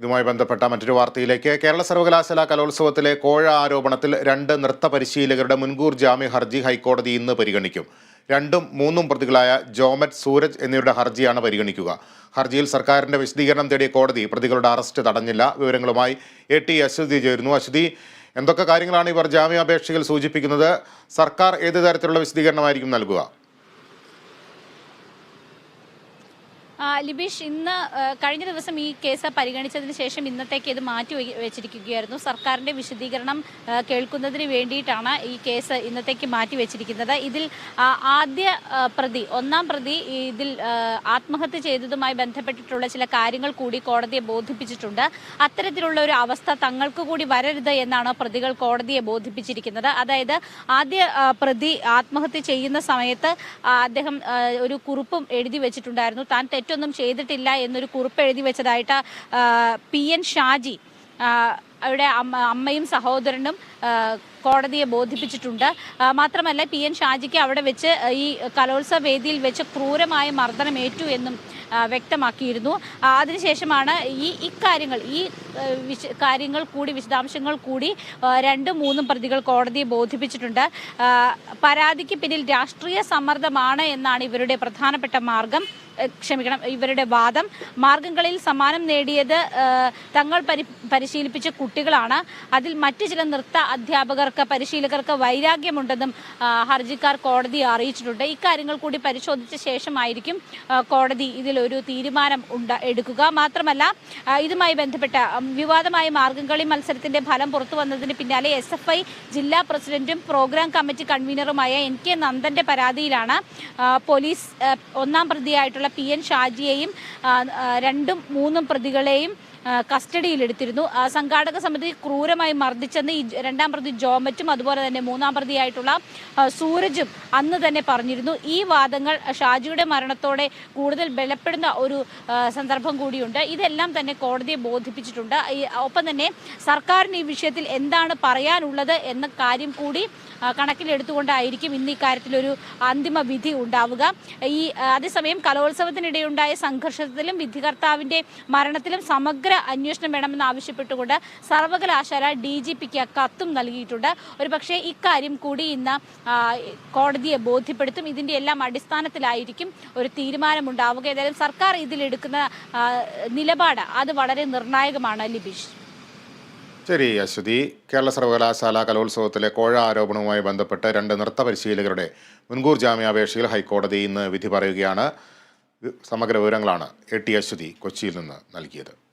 ഇതുമായി ബന്ധപ്പെട്ട മറ്റൊരു വാർത്തയിലേക്ക് കേരള സർവകലാശാല കലോത്സവത്തിലെ കോഴ ആരോപണത്തിൽ രണ്ട് നൃത്ത പരിശീലകരുടെ മുൻകൂർ ജാമ്യ ഹർജി ഹൈക്കോടതി ഇന്ന് പരിഗണിക്കും. രണ്ടും മൂന്നും പ്രതികളായ ജോമറ്റ് സൂരജ് എന്നിവരുടെ ഹർജിയാണ് പരിഗണിക്കുക. ഹർജിയിൽ സർക്കാരിന്റെ വിശദീകരണം തേടിയ കോടതി പ്രതികളുടെ അറസ്റ്റ് തടഞ്ഞില്ല. വിവരങ്ങളുമായി എ ടി അശ്വതി ചേരുന്നു. അശ്വതി എന്തൊക്കെ കാര്യങ്ങളാണ് ഇവർ ജാമ്യാപേക്ഷയിൽ സൂചിപ്പിക്കുന്നത്? സർക്കാർ ഏത് തരത്തിലുള്ള വിശദീകരണമായിരിക്കും നൽകുക? ലിബീഷ് ഇന്ന് കഴിഞ്ഞ ദിവസം ഈ കേസ് പരിഗണിച്ചതിന് ശേഷം ഇന്നത്തേക്ക് ഇത് മാറ്റി വെച്ചിരിക്കുകയായിരുന്നു. സർക്കാരിന്റെ വിശദീകരണം കേൾക്കുന്നതിന് വേണ്ടിയിട്ടാണ് ഈ കേസ് ഇന്നത്തേക്ക് മാറ്റി വെച്ചിരിക്കുന്നത്. ഇതിൽ ആദ്യ പ്രതി ഒന്നാം പ്രതി ഇതിൽ ആത്മഹത്യ ചെയ്തതുമായി ബന്ധപ്പെട്ടിട്ടുള്ള ചില കാര്യങ്ങൾ കൂടി കോടതിയെ ബോധിപ്പിച്ചിട്ടുണ്ട്. അത്തരത്തിലുള്ള ഒരു അവസ്ഥ തങ്ങൾക്ക് കൂടി വരരുത് എന്നാണ് പ്രതികൾ കോടതിയെ ബോധിപ്പിച്ചിരിക്കുന്നത്. അതായത് ആദ്യ പ്രതി ആത്മഹത്യ ചെയ്യുന്ന സമയത്ത് അദ്ദേഹം ഒരു കുറിപ്പും എഴുതി വെച്ചിട്ടുണ്ടായിരുന്നു. താൻ തെറ്റൊന്നും ചെയ്തിട്ടില്ല എന്നൊരു കുറിപ്പ് എഴുതി വെച്ചതായിട്ട് പി എൻ ഷാജി അവിടെ അമ്മ അമ്മയും സഹോദരനും കോടതിയെ ബോധിപ്പിച്ചിട്ടുണ്ട്. മാത്രമല്ല പി എൻ ഷാജിക്ക് അവിടെ വെച്ച് ഈ കലോത്സവ വേദിയിൽ വെച്ച് ക്രൂരമായ മർദ്ദനം ഏറ്റു എന്നും വ്യക്തമാക്കിയിരുന്നു. അതിനുശേഷമാണ് ഈ ഇക്കാര്യങ്ങൾ ഈ കാര്യങ്ങൾ കൂടി വിശദാംശങ്ങൾ കൂടി രണ്ടും മൂന്നും പ്രതികൾ കോടതിയെ ബോധിപ്പിച്ചിട്ടുണ്ട്. പരാതിക്ക് പിന്നിൽ രാഷ്ട്രീയ സമ്മർദ്ദമാണ് എന്നാണ് ഇവരുടെ പ്രധാനപ്പെട്ട മാർഗം. ക്ഷമിക്കണം ഇവരുടെ വാദം. മാർഗങ്ങളിൽ സമ്മാനം നേടിയത് തങ്ങൾ പരി പരിശീലിപ്പിച്ച കുട്ടികളാണ്. അതിൽ മറ്റു ചില നൃത്ത അധ്യാപകർക്ക് പരിശീലകർക്ക് വൈരാഗ്യമുണ്ടെന്നും ഹർജിക്കാർ കോടതിയെ അറിയിച്ചിട്ടുണ്ട്. ഇക്കാര്യങ്ങൾ കൂടി പരിശോധിച്ച ശേഷമായിരിക്കും കോടതി ഇതിലൊരു തീരുമാനം ഉണ്ട എടുക്കുക. മാത്രമല്ല ഇതുമായി ബന്ധപ്പെട്ട വിവാദമായ മാർഗംകളി മത്സരത്തിന്റെ ഫലം പുറത്തു വന്നതിന് പിന്നാലെ എസ് എഫ് ഐ ജില്ലാ പ്രസിഡന്റും പ്രോഗ്രാം കമ്മിറ്റി കൺവീനറുമായ എൻ കെ നന്ദന്റെ പരാതിയിലാണ് പോലീസ് ഒന്നാം പ്രതിയായിട്ടുള്ള പി എൻ ഷാജിയെയും രണ്ടും മൂന്നും പ്രതികളെയും കസ്റ്റഡിയിലെടുത്തിരുന്നു. സംഘാടക സമിതി ക്രൂരമായി മർദ്ദിച്ചെന്ന് ഈ രണ്ടാം പ്രതി ജോമറ്റും അതുപോലെ തന്നെ മൂന്നാം പ്രതിയായിട്ടുള്ള സൂരജും അന്ന് തന്നെ പറഞ്ഞിരുന്നു. ഈ വാദങ്ങൾ ഷാജിയുടെ മരണത്തോടെ കൂടുതൽ ബലപ്പെടുന്ന ഒരു സന്ദർഭം കൂടിയുണ്ട്. ഇതെല്ലാം തന്നെ കോടതിയെ ബോധിപ്പിച്ചിട്ടുണ്ട്. ഒപ്പം തന്നെ സർക്കാരിന് ഈ വിഷയത്തിൽ എന്താണ് പറയാനുള്ളത് എന്ന കാര്യം കൂടി കണക്കിലെടുത്തുകൊണ്ടായിരിക്കും ഇന്ന് ഇക്കാര്യത്തിലൊരു അന്തിമ വിധി ഉണ്ടാവുക. ഈ അതേസമയം കലോത്സവത്തിനിടെയുണ്ടായ സംഘർഷത്തിലും വിധികർത്താവിന്റെ മരണത്തിലും സമഗ്ര അന്വേഷണം വേണമെന്ന് ആവശ്യപ്പെട്ടുകൊണ്ട് സർവകലാശാല ഡി ജി പിക്ക് കത്തും നൽകിയിട്ടുണ്ട്. ഒരു പക്ഷേ ഇക്കാര്യം കൂടി ഇന്ന് കോടതിയെ ബോധ്യപ്പെടുത്തും. ഇതിന്റെ എല്ലാം അടിസ്ഥാനത്തിലായിരിക്കും ഒരു തീരുമാനമുണ്ടാവുക. ഏതായാലും സർക്കാർ ഇതിലെടുക്കുന്ന നിലപാട് അത് വളരെ നിർണായകമാണ്. ലിബിഷ്. ശരി അശ്വതി. കേരള സർവകലാശാല കലോത്സവത്തിലെ കോഴ ആരോപണവുമായി ബന്ധപ്പെട്ട് രണ്ട് നൃത്ത പരിശീലകരുടെ മുൻകൂർ ജാമ്യാപേക്ഷയിൽ ഹൈക്കോടതി ഇന്ന് വിധി പറയുകയാണ്. സമഗ്ര വിവരങ്ങളാണ് എ ടി അശ്വതി കൊച്ചിയിൽ നിന്ന് നൽകിയത്.